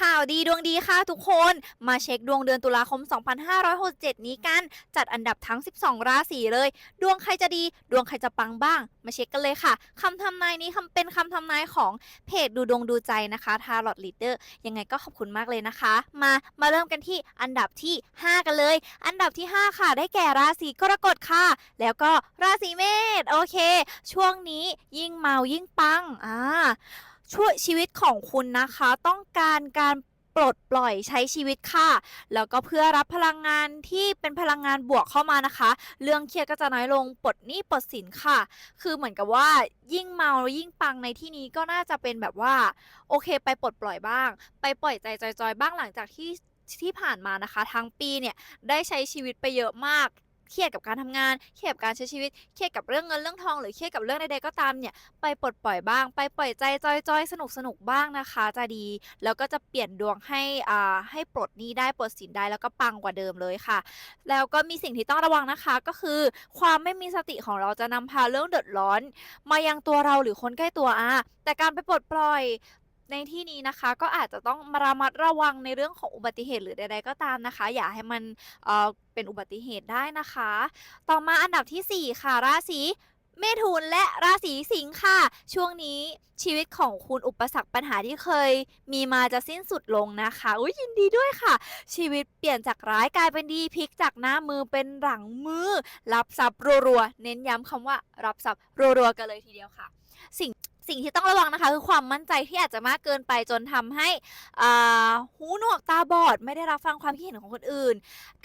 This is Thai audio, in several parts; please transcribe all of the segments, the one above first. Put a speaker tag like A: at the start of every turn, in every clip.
A: ข่าวดีดวงดีค่ะทุกคน มาเช็คดวงเดือนตุลาคม 2567 นี้กัน จัดอันดับทั้ง 12 ราศีเลย ดวงใครจะดี ดวงใครจะปังบ้าง มาเช็คกันเลยค่ะคำทำนายนี้คำเป็นคำทำนายของเพจดูดวงดูใจนะคะทารอ t ลีดเดอร์ยังไงก็ขอบคุณมากเลยนะคะ มามาเริ่มกันที่อันดับที่ 5 กันเลย อันดับที่ 5 ค่ะ ได้แก่ราศีกรกฎค่ะ แล้วก็ราศีเมษโอเค ช่วงนี้ยิ่งเมายิ่งปังอ่า ช่วยชีวิตของคุณนะคะ ต้องการการปลดปล่อยใช้ชีวิตค่ะ แล้วก็เพื่อรับพลังงานที่เป็นพลังงานบวกเข้ามานะคะ เรื่องเครียดก็จะน้อยลงปลดหนี้ปลดสินค่ะ คือเหมือนกับว่ายิ่งเมายิ่งปังในที่นี้ก็น่าจะเป็นแบบว่า โอเค ไปปลดปล่อยบ้าง ไปปล่อยใจจอยๆบ้างหลังจากที่ที่ผ่านมานะคะ ทั้งปีเนี่ยได้ใช้ชีวิตไปเยอะมาก เครียดกับการทำงาน เครียดกับการใช้ชีวิต เครียดกับเรื่องเงินเรื่องทองหรือเครียดกับเรื่องใดๆก็ตามเนี่ย ไปปลดปล่อยบ้าง ไปปล่อยใจจอยๆสนุกๆบ้างนะคะ จะดี แล้วก็จะเปลี่ยนดวงให้อ่าให้ปลดหนี้ได้ปลดสินได้แล้วก็ปังกว่าเดิมเลยค่ะ แล้วก็มีสิ่งที่ต้องระวังนะคะก็คือความไม่มีสติของเราจะนำพาเรื่องเดือดร้อน มายังตัวเราหรือคนใกล้ตัวอะแต่การไปปลดปล่อย ในที่นี้นะคะ ก็อาจจะต้องมาระมัดระวังในเรื่องของอุบัติเหตุหรือใดๆก็ตามนะคะ อย่าให้มันเอ่อเป็นอุบัติเหตุได้นะคะ ต่อมาอันดับทีสี่ 4 ค่ะ ราศีเมถุนและราศีสิงค์ค่ะ ช่วงนี้ชีวิตของคุณอุปสรรคปัญหาที่เคย มีมาจะสิ้นสุดลงนะคะอุ้ยยินดีด้วยค่ะ ชีวิตเปลี่ยนจากร้ายกลายเป็นดีพลิกจากหน้ามือเป็นหลังมือ รับทรัพย์รัวๆเน้นย้ำคำว่า รับทรัพย์รัวๆกันเลยทีเดียวค่ะ สิ่ง สิ่งที่ต้องระวังนะคะ คือความมั่นใจที่อาจจะมากเกินไปจนทำให้หูหนวกตาบอด ไม่ได้รับฟังความคิดเห็นของคนอื่น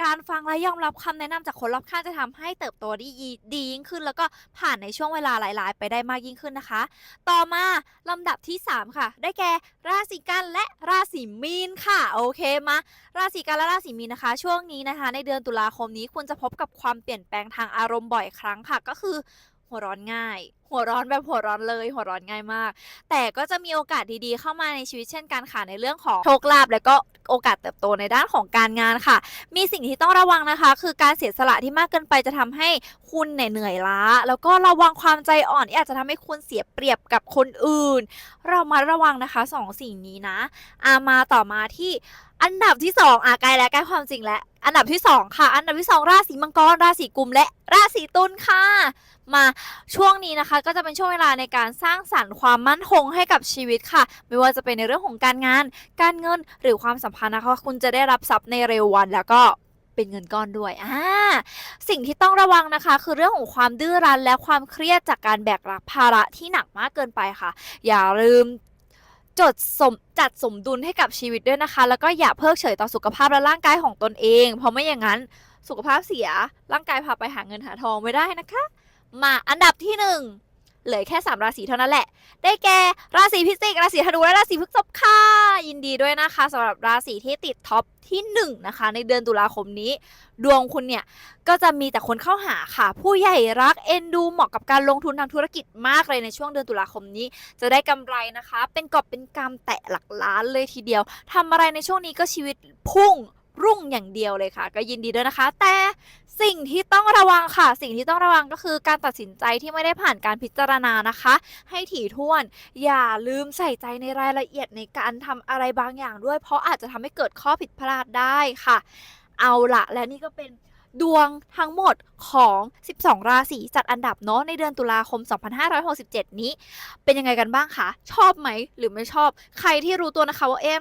A: การฟังและยอมรับคำแนะนำจากคนรอบข้างจะทำให้เติบโตได้ดีดียิ่งขึ้น แล้วก็ผ่านในช่วงเวลาหลาย ๆ ไปได้มากยิ่งขึ้นนะคะ ต่อมาลำดับที่ 3 ค่ะ ได้แก่ราศีกันและราศีมีนค่ะโอเคมาราศีกันและราศีมีนนะคะ ช่วงนี้นะคะ ในเดือนตุลาคมนี้คุณจะพบกับความเปลี่ยนแปลงทางอารมณ์บ่อยครั้งค่ะ ก็คือหัวร้อนง่ายหัวร้อนแบบหัวร้อนเลยหัวร้อนง่ายมาก แต่ก็จะมีโอกาสดีๆเข้ามาในชีวิตเช่นกันค่ะในเรื่องของโชคลาภและก็โอกาสเติบโตในด้านของการงานค่ะ มีสิ่งที่ต้องระวังนะคะ คือการเสียสละที่มากเกินไปจะทำให้คุณเหนื่อยล้า แล้วก็ระวังความใจอ่อนที่อาจจะทำให้คุณเสียเปรียบกับคนอื่น เรามาระวังนะคะสองสิ่งนี้นะอามาต่อมาที่อันดับที่สองอะใกล้แล้วใกล้ความจริงแล้วอันดับที่สองค่ะ อันดับที่สองราศีมังกรราศีกุมและราศีตุลค่ะ มาช่วงนี้นะคะก็จะเป็นช่วงเวลาในการสร้างสรรค์ความมั่นคงให้กับชีวิตค่ะ ไม่ว่าจะเป็นในเรื่องของการงาน การเงินหรือความสัมพันธ์นะคะ คุณจะได้รับทรัพย์ในเร็ววันแล้วก็เป็นเงินก้อนด้วย อ่า สิ่งที่ต้องระวังนะคะ คือเรื่องของความดื้อรั้นและความเครียดจากการแบกรับภาระที่หนักมากเกินไปค่ะ อย่าลืมจดสมจัดสมดุลให้กับชีวิตด้วยนะคะ แล้วก็อย่าเพิกเฉยต่อสุขภาพและร่างกายของตนเอง เพราะไม่อย่างนั้นสุขภาพเสียร่างกายพาไปหาเงินหาทองไม่ได้นะคะ มาอันดับที่หนึ่ง เหลือแค่สามราศีเท่านั้นแหละ ได้แก่ราศีพิจิก ราศีธนู และราศีพฤษภค่ะ ยินดีด้วยนะคะสำหรับราศีที่ติดท็อปที่หนึ่งนะคะ ในเดือนตุลาคมนี้ ดวงคุณเนี่ย ก็จะมีแต่คนเข้าหาค่ะ ผู้ใหญ่รักเอ็นดูเหมาะกับการลงทุนทางธุรกิจมากเลยในช่วงเดือนตุลาคมนี้ จะได้กำไรนะคะ เป็นกอบเป็นกำแตะหลักล้านเลยทีเดียวทำอะไรในช่วงนี้ก็ชีวิตพุ่ง รุ่งอย่างเดียวเลยค่ะ ก็ยินดีด้วยนะคะ แต่สิ่งที่ต้องระวังค่ะ สิ่งที่ต้องระวังก็คือการตัดสินใจที่ไม่ได้ผ่านการพิจารณานะคะ ให้ถี่ถ้วน อย่าลืมใส่ใจในรายละเอียดในการทำอะไรบางอย่างด้วย เพราะอาจจะทำให้เกิดข้อผิดพลาดได้ค่ะ เอาละและนี่ก็เป็นดวงทั้งหมดของ 12 ราศีจัดอันดับเนาะในเดือนตุลาคม 2567 นี้ เป็นยังไงกันบ้างคะ ชอบไหมหรือไม่ชอบ ใครที่รู้ตัวนะคะว่าเอ๊ะ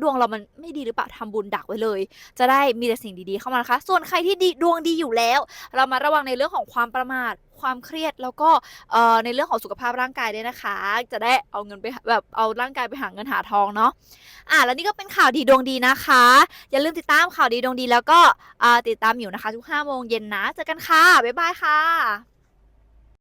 A: ดวงเรามันไม่ดีหรือเปล่าทำบุญดักไว้เลย จะได้มีแต่สิ่งดีๆเข้ามานะคะ ส่วนใครที่ดีดวงดีอยู่แล้ว เรามาระวังในเรื่องของความประมาทความเครียดแล้วก็ในเรื่องของสุขภาพร่างกายด้วยนะคะ จะได้เอาเงินไปแบบเอาร่างกายไปหาเงินหาทองเนาะอะแล้วนี่ก็เป็นข่าวดีดวงดีนะคะ อย่าลืมติดตามข่าวดีดวงดี แล้วก็ติดตามอยู่นะคะ ทุก5โมงเย็นนะเจอกันค่ะบ๊ายบายค่ะ